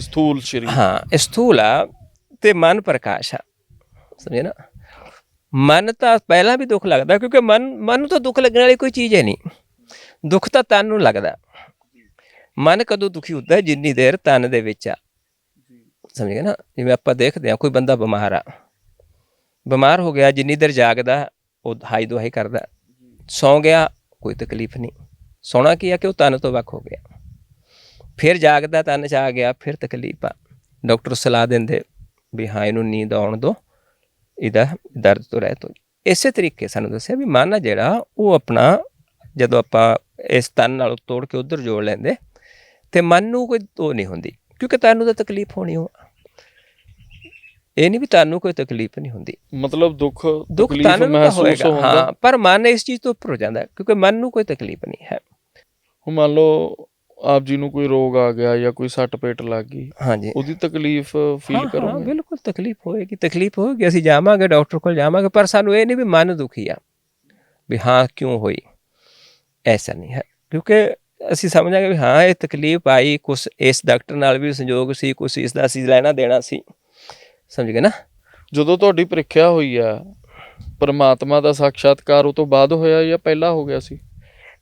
ਸਥੂਲ ਸ਼ਰੀਰ ਹਾਂ ਇਹ ਸਥੂਲ ਆ ਤੇ ਮਨ ਪ੍ਰਕਾਸ਼ ਆ ਸਮਝੇ ਨਾ ਮਨ ਤਾਂ ਪਹਿਲਾਂ ਵੀ ਦੁੱਖ ਲੱਗਦਾ ਕਿਉਂਕਿ ਮਨ ਮਨ ਨੂੰ ਤਾਂ ਦੁੱਖ ਲੱਗਣ ਵਾਲੀ ਕੋਈ ਚੀਜ਼ ਹੈ ਨਹੀਂ ਦੁੱਖ ਤਾਂ ਤਨ ਨੂੰ ਲੱਗਦਾ ਮਨ ਕਦੋਂ ਦੁਖੀ ਹੁੰਦਾ ਜਿੰਨੀ ਦੇਰ ਤਨ ਦੇ ਵਿੱਚ ਆ ਸਮਝ ਗਏ ਨਾ ਜਿਵੇਂ ਆਪਾਂ ਦੇਖਦੇ ਹਾਂ ਕੋਈ ਬੰਦਾ ਬਿਮਾਰ ਆ ਬਿਮਾਰ ਹੋ ਗਿਆ ਜਿੰਨੀ ਦੇਰ ਜਾਗਦਾ ਉਹ ਹਾਈ ਦੁਹਾਈ ਕਰਦਾ ਸੌਂ ਗਿਆ ਕੋਈ ਤਕਲੀਫ ਨਹੀਂ ਸੌਣਾ ਕੀ ਆ ਕਿ ਉਹ ਤਨ ਤੋਂ ਵੱਖ ਹੋ ਗਿਆ ਫਿਰ ਜਾਗਦਾ ਤਨ ਚ ਆ ਗਿਆ ਫਿਰ ਤਕਲੀਫ। ਆ ਡਾਕਟਰ ਸਲਾਹ ਦਿੰਦੇ ਵੀ ਹਾਂ ਇਹਨੂੰ ਨੀਂਦ ਆਉਣ ਦਿਓ ਇਹਦਾ ਦਰਦ ਤੋਂ ਰਹਿਤ ਹੋ ਇਸੇ ਤਰੀਕੇ ਸਾਨੂੰ ਦੱਸਿਆ ਵੀ ਮਨ ਆ ਜਿਹੜਾ ਉਹ ਆਪਣਾ ਜਦੋਂ ਆਪਾਂ ਇਸ ਤਨ ਨਾਲ ਤੋੜ ਕੇ ਉਧਰ ਜੋੜ ਲੈਂਦੇ ਤੇ ਮਨ ਨੂੰ ਕੋਈ ਉਹ ਨਹੀਂ ਹੁੰਦੀ ਕਿਉਂਕਿ ਤਨ ਨੂੰ ਤਾਂ ਤਕਲੀਫ ਹੋਣੀ ਹੋ ਇਹ ਨਹੀਂ ਵੀ ਤੁਹਾਨੂੰ ਕੋਈ ਤਕਲੀਫ ਨਹੀਂ ਹੁੰਦੀ। ਮਤਲਬ ਦੁੱਖ ਦੁੱਖ ਤਕਲੀਫ ਤਾਂ ਮਹਿਸੂਸ ਹੋਏਗਾ ਹੁੰਦਾ ਹਾਂ ਪਰ ਮਨ ਇਸ ਚੀਜ਼ ਤੋਂ ਉੱਪਰ ਹੋ ਜਾਂਦਾ ਕਿਉਂਕਿ ਮਨ ਨੂੰ ਕੋਈ ਤਕਲੀਫ ਨਹੀਂ ਹੈ। ਹੁਣ ਮੰਨ ਲਓ ਆਪ ਜੀ ਨੂੰ ਕੋਈ ਰੋਗ ਆ ਗਿਆ ਜਾਂ ਕੋਈ ਸੱਟ ਪੇਟ ਲੱਗ ਗਈ ਹਾਂਜੀ। ਉਹਦੀ ਤਕਲੀਫ ਫੀਲ ਹਾਂ ਕਰੋਗੇ? ਬਿਲਕੁਲ ਤਕਲੀਫ ਹੋਏਗੀ ਤਕਲੀਫ ਹੋਏਗੀ ਅਸੀਂ ਜਾਵਾਂਗੇ ਡਾਕਟਰ ਕੋਲ ਜਾਵਾਂਗੇ ਪਰ ਸਾਨੂੰ ਇਹ ਨਹੀਂ ਵੀ ਮਨ ਦੁਖੀ ਆ ਵੀ ਹਾਂ ਕਿਉਂ ਹੋਈ? ਐਸਾ ਨਹੀਂ ਹੈ ਕਿਉਂਕਿ ਅਸੀਂ ਸਮਝਾਂਗੇ ਵੀ ਹਾਂ ਇਹ ਤਕਲੀਫ ਆਈ ਕੁਛ ਇਸ ਡਾਕਟਰ ਨਾਲ ਵੀ ਸੰਯੋਗ ਸੀ ਕੁਛ ਇਸ ਦਾ ਅਸੀਂ ਲੈਣਾ ਦੇਣਾ ਸੀ ਸਮਝ ਗਏ ਨਾ? ਜਦੋਂ ਤੁਹਾਡੀ ਪ੍ਰੀਖਿਆ ਹੋਈ ਆ ਪਰਮਾਤਮਾ ਦਾ ਸਾਖਾਤਕਾਰ ਉਹ ਤੋਂ ਬਾਅਦ ਹੋਇਆ ਜਾਂ ਪਹਿਲਾਂ ਹੋ ਗਿਆ ਸੀ?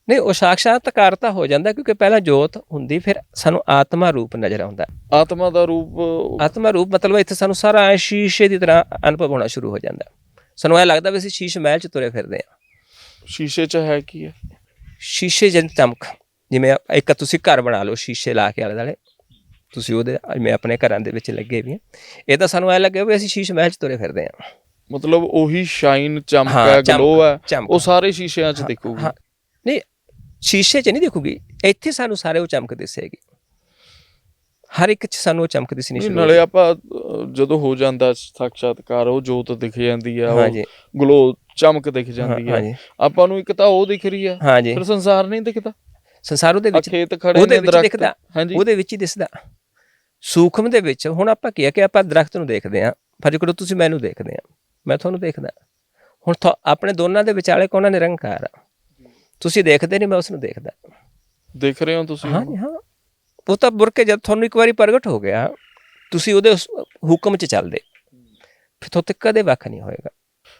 ਨਹੀਂ ਉਹ ਸਾਖਸ਼ਾਤਕਾਰ ਤਾਂ ਹੋ ਜਾਂਦਾ ਕਿਉਂਕਿ ਪਹਿਲਾਂ ਜੋਤ ਹੁੰਦੀ ਫਿਰ ਸਾਨੂੰ ਆਤਮਾ ਰੂਪ ਨਜ਼ਰ ਆਉਂਦਾ। ਆਤਮਾ ਦਾ ਰੂਪ ਆਤਮਾ ਰੂਪ ਮਤਲਬ ਇੱਥੇ ਸਾਨੂੰ ਸਾਰਾ ਐਂ ਸ਼ੀਸ਼ੇ ਦੀ ਤਰ੍ਹਾਂ ਅਨੁਭਵ ਹੋਣਾ ਸ਼ੁਰੂ ਹੋ ਜਾਂਦਾ। ਸਾਨੂੰ ਇਹ ਲੱਗਦਾ ਵੀ ਅਸੀਂ ਸ਼ੀਸ਼ ਮਹਿਲ 'ਚ ਤੁਰੇ ਫਿਰਦੇ ਹਾਂ। ਸ਼ੀਸ਼ੇ 'ਚ ਹੈ ਕੀ ਹੈ? ਸ਼ੀਸ਼ੇ ਜਨ ਚਮਕ। ਜਿਵੇਂ ਇੱਕ ਤੁਸੀਂ ਘਰ ਬਣਾ ਲਓ ਸ਼ੀਸ਼ੇ ਲਾ ਕੇ ਆਲੇ ਦੁਆਲੇ। ਤੁਸੀਂ ਉਹਦੇ ਜਿਵੇਂ ਆਪਣੇ ਘਰਾਂ ਦੇ ਵਿੱਚ ਲੱਗੇ ਵੀ ਆ। ਇਹ ਤਾਂ ਸਾਨੂੰ ਐ ਲੱਗੇ ਵੀ ਅਸੀਂ ਸ਼ੀਸ਼ ਮਹਿਲ 'ਚ ਤੁਰੇ ਫਿਰਦੇ ਹਾਂ। ਮਤਲਬ ਉਹੀ ਸ਼ਾਈਨ ਚਮਕ ਹਾਂ, ਗਲੋ ਹੈ। ਉਹ ਸਾਰੇ ਸ਼ੀਸ਼ਿਆਂ 'ਚ ਦਿਖੂਗੀ। ਨਹੀਂ ਸ਼ੀਸ਼ੇ 'ਚ ਨਹੀਂ ਦਿਖੂਗੀ। ਇੱਥੇ ਸਾਨੂੰ ਸਾਰੇ ਉਹ ਚਮਕ ਦਿਸੇਗੀ ਹਰ ਇੱਕ 'ਚ ਸਾਨੂੰ ਉਹ ਚਮਕ ਦਿਸਣੀ ਸ਼ੁਰੂ ਨਾਲੇ ਆਪਾਂ ਜਦੋਂ ਹੋ ਜਾਂਦਾ ਸਾਖਾਤਕਾਰ ਉਹ ਜੋਤ ਦਿਖ ਜਾਂਦੀ ਆ ਉਹ ਗਲੋ ਚਮਕ ਦਿਖ ਜਾਂਦੀ ਆ। ਆਪਾਂ ਨੂੰ ਇੱਕ ਤਾਂ ਉਹ ਦਿਖ ਰਹੀ ਆ ਫਿਰ ਸੰਸਾਰ ਨਹੀਂ ਦਿਖਦਾ। ਸੰਸਾਰ ਉਹਦੇ ਵਿੱਚ ਖੇਤ ਖੜੇ ਉਹਦੇ ਵਿੱਚ ਦਿਖਦਾ। ਹਾਂਜੀ। ਉਹਦੇ ਵਿੱਚ ਹੀ ਦਿਸਦਾ। ਸੂਖਮ ਦੇ ਵਿੱਚ ਹੁਣ ਆਪਾਂ ਕੀ ਆ ਕਿ ਆਪਾਂ ਦਰਖਤ ਨੂੰ ਦੇਖਦੇ ਆ। ਫਰਜ਼ ਕਰੋ ਤੁਸੀਂ ਮੈਨੂੰ ਦੇਖਦੇ ਆ। ਮੈਂ ਤੁਹਾਨੂੰ ਦੇਖਦਾ। ਹੁਣ ਆਪਣੇ ਦੋਨਾਂ ਦੇ ਵਿਚਾਲੇ ਕੋਣਾ ਨਿਰੰਕਾਰ ਆ। ਤੁਸੀਂ ਦੇਖਦੇ ਨਹੀਂ ਮੈਂ ਉਸ ਨੂੰ ਦੇਖਦਾ। ਦੇਖ ਰਹੇ ਹੋ ਤੁਸੀਂ? ਹਾਂਜੀ ਹਾਂ। ਉਹ ਤਾਂ ਬੁਰਕੇ ਜਦ ਤੁਹਾਨੂੰ ਇੱਕ ਵਾਰੀ ਪ੍ਰਗਟ ਹੋ ਗਿਆ ਤੁਸੀਂ ਉਹਦੇ ਹੁਕਮ 'ਚ ਚੱਲਦੇ। ਫਿਰ ਤੋਂ ਕਦੇ ਵੱਖ ਨਹੀਂ ਹੋਏਗਾ।